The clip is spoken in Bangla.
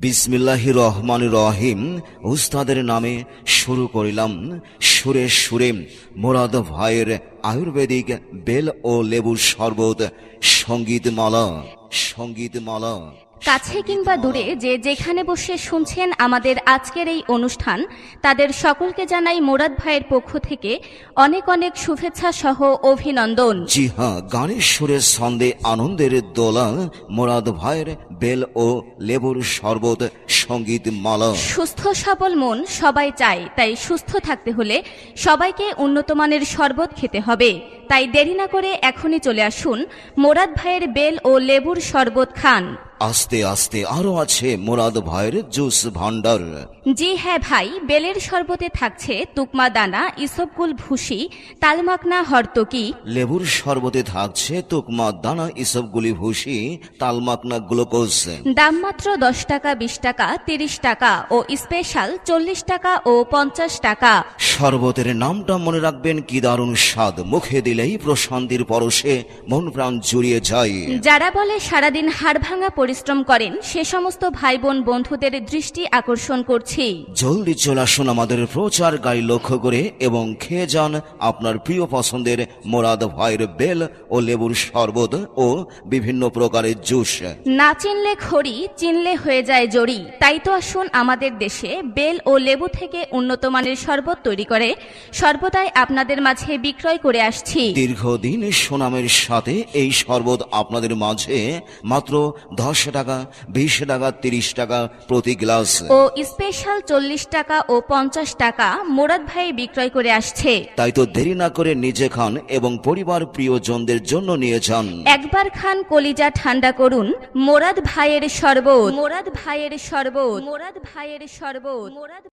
বিসমিল্লাহ রহমান রহিম উস্তাদের নামে শুরু করিলাম সুরে সুরে। মোরাদ ভাইয়ের আয়ুর্বেদিক বেল ও লেবুর শরবত। সঙ্গীতমালা সঙ্গীতমালা। কাছে কিংবা দূরে যে যেখানে বসে শুনছেন আমাদের আজকের এই অনুষ্ঠান তাদের সকলকে জানাই মোরাদ ভাইয়ের পক্ষ থেকে অনেক অনেক শুভেচ্ছা সহ অভিনন্দন। জি হ্যাঁ গানের সুরে ছন্দে আনন্দের দোলা মোরাদ ভাইয়ের বেল ও লেবুর শরবত সঙ্গীতমালা সুস্থ সবল মন সবাই চায় তাই সুস্থ থাকতে হলে সবাইকে উন্নত মানের শরবত খেতে হবে। তাই দেরি না করে এখনই চলে আসুন মোরাদ ভাইয়ের বেল ও লেবুর শরবত খান। আস্তে আস্তে আরও আছে মোরাদ ভাইয়ের জুস ভান্ডার জি হ্যাঁ ভাই বেলের শরবতে থাকছে তুকমা দানা ইসবগুল ভুসি তালমাকনা হরতকি। লেবুর শরবতে থাকছে তুকমা দানা ইসবগুলি ভুসি তালমাকনা গ্লুকোজ। দাম মাত্র দশ টাকা বিশ টাকা তিরিশ টাকা ও স্পেশাল চল্লিশ টাকা ও পঞ্চাশ টাকা। শরবতের নামটা মনে রাখবেন কি দারুণ স্বাদ মুখে দিলেই প্রশান্তির পরশে মন প্রাণ জুড়িয়ে যায়। যারা বলে সারাদিন হাড়ভাঙা পরিশ্রম করেন সে সমস্ত ভাই বোন বন্ধুদের দৃষ্টি আকর্ষণ করছি। জলদি চলে আসুন আমাদের প্রচার গাড়ি লক্ষ্য করে এবং খেয়ে যান আপনার প্রিয় পছন্দের মোরাদ ভাইয়ের বেল ও লেবুর শরবত ও বিভিন্ন প্রকারের জুস। না চিনলে খড়ি চিনলে হয়ে যায় জড়ি। তাই তো আসুন আমাদের দেশে বেল ও লেবু থেকে উন্নত মানের শরবত তৈরি করে সর্বদাই আপনাদের মাঝে বিক্রয় করে আসছি। দীর্ঘদিন সুনামের সাথে এই শরবত আপনাদের মাঝে মাত্র দশ টাকা বিশ টাকা তিরিশ টাকা প্রতি গ্লাস। ও স্পেশাল চল্লিশ টাকা ও পঞ্চাশ টাকা মোরাদ ভাই বিক্রয় করে আসছে। তাই তো দেরি না করে নিজে খান এবং পরিবার প্রিয়জনদের জন্য নিয়ে যান। একবার খান কলিজা ঠান্ডা করুন মোরাদ ভাইয়ের শরবত। মোরাদ ভাইয়ের শরবত। মোরাদ ভাইয়ের শরবত। মোরাদ